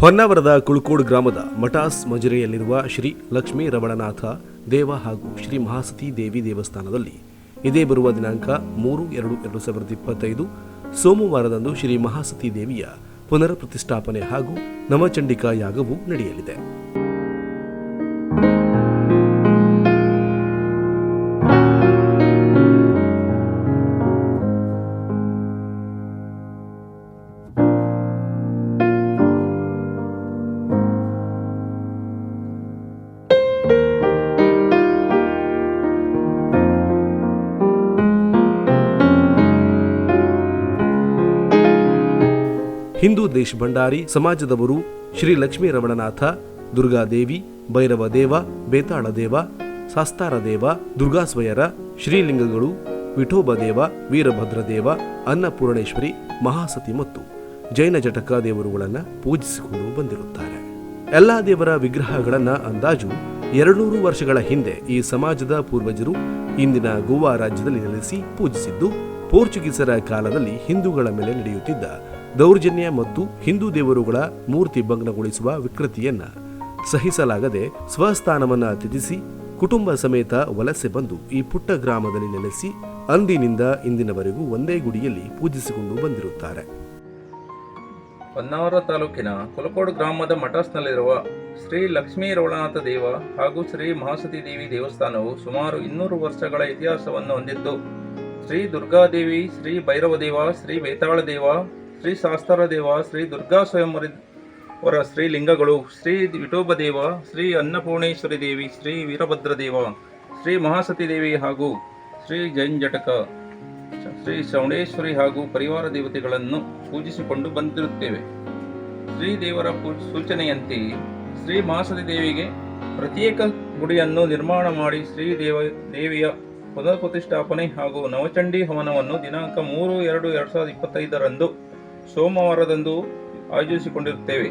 ಹೊನ್ನಾವರದ ಕುಳುಕೋಡು ಗ್ರಾಮದ ಮಟಾಸ್ ಮಜರೆಯಲ್ಲಿರುವ ಶ್ರೀ ಲಕ್ಷ್ಮೀ ರಮಣನಾಥ ದೇವ ಹಾಗೂ ಶ್ರೀ ಮಹಾಸತಿ ದೇವಿ ದೇವಸ್ಥಾನದಲ್ಲಿ ಇದೇ ಬರುವ ದಿನಾಂಕ ಮೂರು ಎರಡು ಎರಡು ಸಾವಿರದ ಇಪ್ಪತ್ತೈದು, ಸೋಮವಾರದಂದು ಶ್ರೀ ಮಹಾಸತಿ ದೇವಿಯ ಪುನರ್ ಪ್ರತಿಷ್ಠಾಪನೆ ಹಾಗೂ ನವಚಂಡಿಕಾ ಯಾಗವು ನಡೆಯಲಿದೆ. ಹಿಂದೂ ದೇಶ್ ಭಂಡಾರಿ ಸಮಾಜದವರು ಶ್ರೀ ಲಕ್ಷ್ಮೀ ರಮಣನಾಥ ದುರ್ಗಾದೇವಿ ಭೈರವ ದೇವ, ಬೇತಾಳ ದೇವ, ಸಾಸ್ತಾರ ದೇವ, ದುರ್ಗಾಸ್ವಯರ, ಶ್ರೀಲಿಂಗಗಳು, ವಿಠೋಬ ದೇವ, ವೀರಭದ್ರ ದೇವ, ಅನ್ನಪೂರ್ಣೇಶ್ವರಿ, ಮಹಾಸತಿ ಮತ್ತು ಜೈನ ಜಟಕ ದೇವರುಗಳನ್ನು ಪೂಜಿಸಿಕೊಂಡು ಬಂದಿರುತ್ತಾರೆ. ಎಲ್ಲ ದೇವರ ವಿಗ್ರಹಗಳನ್ನು ಅಂದಾಜು ಎರಡ್ನೂರು ವರ್ಷಗಳ ಹಿಂದೆ ಈ ಸಮಾಜದ ಪೂರ್ವಜರು ಇಂದಿನ ಗೋವಾ ರಾಜ್ಯದಲ್ಲಿ ನೆಲೆಸಿ ಪೂಜಿಸಿದ್ದು ಪೋರ್ಚುಗೀಸರ ಕಾಲದಲ್ಲಿ ಹಿಂದೂಗಳ ಮೇಲೆ ನಡೆಯುತ್ತಿದ್ದ ದೌರ್ಜನ್ಯ ಮತ್ತು ಹಿಂದೂ ದೇವರುಗಳ ಮೂರ್ತಿ ಭಗ್ನಗೊಳಿಸುವ ವಿಕೃತಿಯನ್ನು ಸಹಿಸಲಾಗದೆ ಸ್ವಸ್ಥಾನವನ್ನ ತ್ಯಜಿಸಿ ಕುಟುಂಬ ಸಮೇತ ವಲಸೆ ಬಂದು ಈ ಪುಟ್ಟ ಗ್ರಾಮದಲ್ಲಿ ನೆಲೆಸಿ ಅಂದಿನಿಂದ ಇಂದಿನವರೆಗೂ ಒಂದೇ ಗುಡಿಯಲ್ಲಿ ಪೂಜಿಸಿಕೊಂಡು ಬಂದಿರುತ್ತಾರೆ. ಹೊನ್ನಾವರ ತಾಲೂಕಿನ ಕುಲಕೋಡು ಗ್ರಾಮದ ಮಠಸ್ನಲ್ಲಿರುವ ಶ್ರೀ ಲಕ್ಷ್ಮೀ ರವಳನಾಥ ದೇವ ಹಾಗೂ ಶ್ರೀ ಮಹಾಸತಿ ದೇವಿ ದೇವಸ್ಥಾನವು ಸುಮಾರು ಇನ್ನೂರು ವರ್ಷಗಳ ಇತಿಹಾಸವನ್ನು ಹೊಂದಿದ್ದು, ಶ್ರೀ ದುರ್ಗಾದೇವಿ, ಶ್ರೀ ಭೈರವ ದೇವ ಶ್ರೀ ಬೇತಾಳ ದೇವ ಶ್ರೀ ಶಾಸ್ತಾರ ದೇವ, ಶ್ರೀ ದುರ್ಗಾ ಸ್ವಯಂವರಿ ಅವರ ಶ್ರೀ ಲಿಂಗಗಳು, ಶ್ರೀ ವಿಠೋಬ ದೇವ, ಶ್ರೀ ಅನ್ನಪೂರ್ಣೇಶ್ವರಿ ದೇವಿ, ಶ್ರೀ ವೀರಭದ್ರ ದೇವ, ಶ್ರೀ ಮಹಾಸತಿ ದೇವಿ ಹಾಗೂ ಶ್ರೀ ಜೈನ್ ಜಟಕ, ಶ್ರೀ ಶ್ರವಣೇಶ್ವರಿ ಹಾಗೂ ಪರಿವಾರ ದೇವತೆಗಳನ್ನು ಪೂಜಿಸಿಕೊಂಡು ಬಂದಿರುತ್ತೇವೆ. ಶ್ರೀ ದೇವರ ಸೂಚನೆಯಂತೆ ಶ್ರೀ ಮಹಾಸತಿ ದೇವಿಗೆ ಪ್ರತ್ಯೇಕ ಗುಡಿಯನ್ನು ನಿರ್ಮಾಣ ಮಾಡಿ ಶ್ರೀ ದೇವ, ದೇವಿಯ ಪುನರ್ ಪ್ರತಿಷ್ಠಾಪನೆ ಹಾಗೂ ನವಚಂಡಿ ಹವನವನ್ನು ದಿನಾಂಕ ಮೂರು ಎರಡು ಎರಡು ಸಾವಿರದ ಇಪ್ಪತ್ತೈದರಂದು ಸೋಮವಾರದಂದು ಆಯೋಜಿಸಿಕೊಂಡಿರುತ್ತೇವೆ.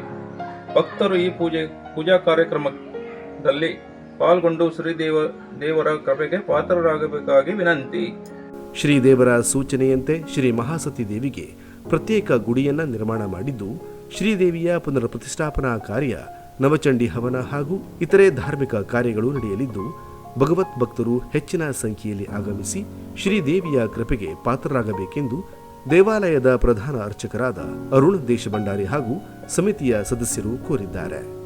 ಭಕ್ತರು ಈ ಪೂಜೆ, ಪೂಜಾ ಕಾರ್ಯಕ್ರಮದಲ್ಲಿ ಪಾಲ್ಗೊಂಡು ಶ್ರೀದೇವ, ದೇವರ ಕೃಪೆಗೆ ಪಾತ್ರರಾಗಬೇಕಾಗಿ ವಿನಂತಿ. ಶ್ರೀದೇವರ ಸೂಚನೆಯಂತೆ ಶ್ರೀ ಮಹಾಸತಿ ದೇವಿಗೆ ಪ್ರತ್ಯೇಕ ಗುಡಿಯನ್ನ ನಿರ್ಮಾಣ ಮಾಡಿದ್ದು, ಶ್ರೀದೇವಿಯ ಪುನರ್ ಪ್ರತಿಷ್ಠಾಪನಾ ಕಾರ್ಯ ನವಚಂಡಿ ಹವನ ಹಾಗೂ ಇತರೆ ಧಾರ್ಮಿಕ ಕಾರ್ಯಗಳು ನಡೆಯಲಿದ್ದು, ಭಗವತ್ ಭಕ್ತರು ಹೆಚ್ಚಿನ ಸಂಖ್ಯೆಯಲ್ಲಿ ಆಗಮಿಸಿ ಶ್ರೀದೇವಿಯ ಕೃಪೆಗೆ ಪಾತ್ರರಾಗಬೇಕೆಂದು ದೇವಾಲಯದ ಪ್ರಧಾನ ಅರ್ಚಕರಾದ ಅರುಣ್ ದೇಶಭಂಡಾರಿ ಹಾಗೂ ಸಮಿತಿಯ ಸದಸ್ಯರು ಕೋರಿದ್ದಾರೆ.